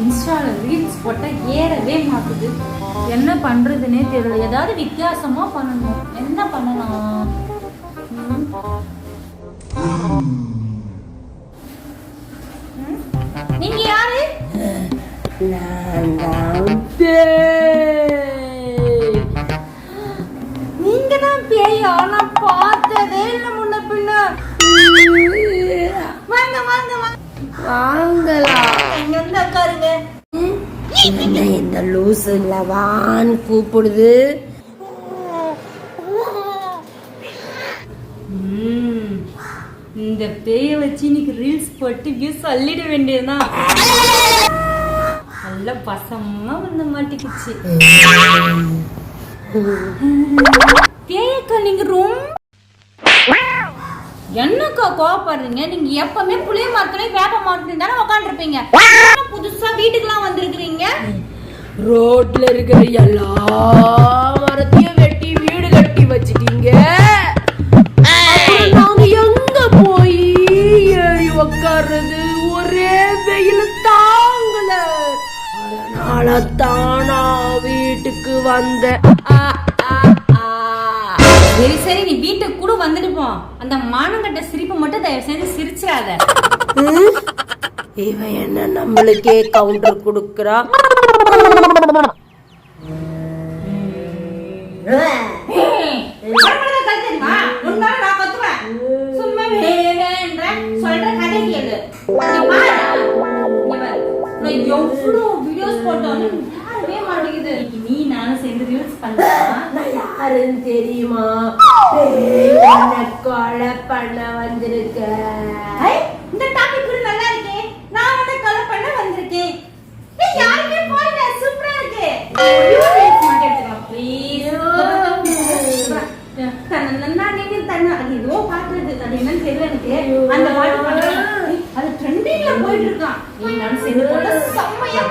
இன்ஸ்டால ரீல்ஸ் போட்டால் ஏறவே மாட்டுது. என்ன பண்றதுன்னே தெரியல. ஏதாவது வித்தியாசமா பண்ணணும். என்ன பண்ணலாம்? நீங்க யாரு? நீங்க தான் பேயா. நான் பார்த்ததே இல்லை முன்ன பின்ன. வாங்க வாங்க வாங்க. வாங்கலாம். உட்காருங்க. என்ன இந்த லூசு லவான் கூப்பிடுது. இந்த பேயை வச்சு இன்னைக்கு ரீல்ஸ் போட்டு வியூஸ் அள்ளிட வேண்டியதுதான். நல்ல பசமா வந்து மாட்டிக்கிச்சு. பேயக்கா நீங்க ரொம்ப என்னக்கா கோவப்படுறீங்க? நீங்க எப்பவுமே புளிய மரத்துல வேப்ப மரத்துல தானே உட்காந்துருப்பீங்க புதுசா வீட்டுக்குலாம் வந்திருக்கிறீங்க? ரோட்ல இருக்கிற எல்லா மரத்தையும் வெட்டி வீடு கட்டி வச்சிட்டீங்க. நாங்க எங்க போய் ஏறி உக்காடுறது ஒரே வெயில் தாங்கல. அதனால தானா வீட்டுக்கு வந்த சரி சரி நீ வீட்டுக்கு கூட வந்துட்டு போ. அந்த மானங்கட்ட சிரிப்பு மட்டும் தயவு செஞ்சு சிரிச்சிடாத. இவன் என்ன நம்மளுக்கே கவுண்டர் கொடுக்கறா. நீ யாருமே மாட்டேங்குது. நானும் சேர்ந்து பண்ணலாம். யாருன்னு தெரியுமா கொலை பண்ண வந்திருக்க ஐ, இந்த topic கூட நல்லா இருக்கே. நான் உன்னை கொலை பண்ண வந்திருக்கேன். ஏய், யாருமே போடல. சூப்பரா இருக்கு. ஒரு reels மட்டும் எடுத்துக்கலாம், please. தன்னன்னா நீங்க தன்ன- அது ஏதோ பாக்குறது. அது என்னன்னு தெரியல எனக்கு. அந்த பாட்டு அது போயிட்டு இருக்கான். செம்மையா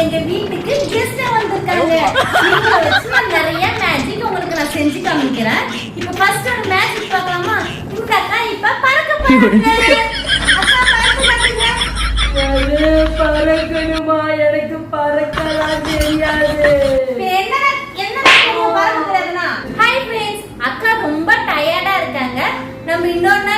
எங்க வீட்டுக்கு கெஸ்ட் வந்திருக்காங்க. இவங்க வச்சு நான் நிறைய மேஜிக் உங்களுக்கு நான் செஞ்சு காமிக்கிறேன். இப்போ ஃபர்ஸ்ட் ஒரு மேஜிக் பார்க்கலாமா? இந்த அக்கா இப்ப பறக்க போறாங்க. பறக்கணுமா? எனக்கு பறக்கலாம் தெரியாது. you know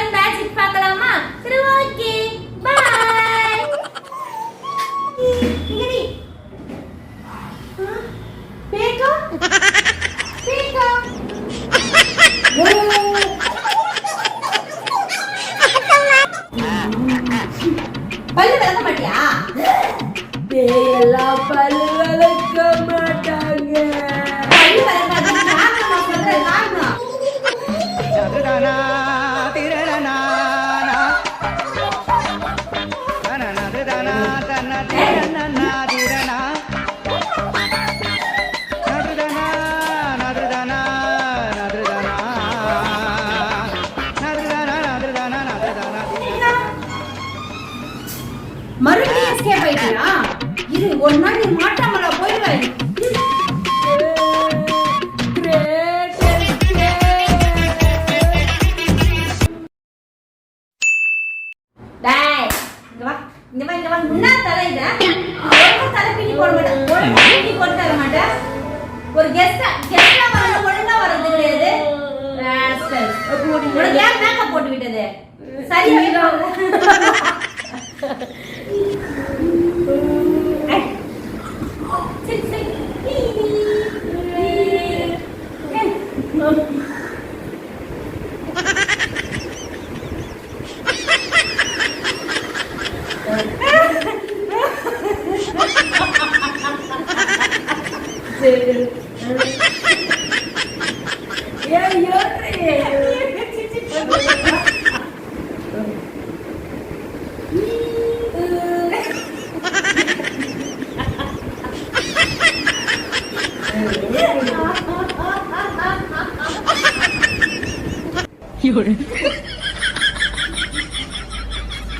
மறுபடியும் எஸ்கேப் ஆயிட்டியா? இது ஒரு நாள் நீ மாட்டாமலா போயிடுவேன் டேய் இங்க வா. இங்க வா இங்க வா முன்னா தலை இத ஒழுங்கா தலை பின்னி போட மாட்டேன். ஒழுங்கா பின்னி போட்டு தர மாட்டேன். ஒரு கெஸ்டா கெஸ்டா வரது ஒழுங்கா வரது கிடையாது. ராஸ்கல். உனக்கு ஏன் மேக்கப் போட்டு விட்டது? சரியா சரி சரி. 有人。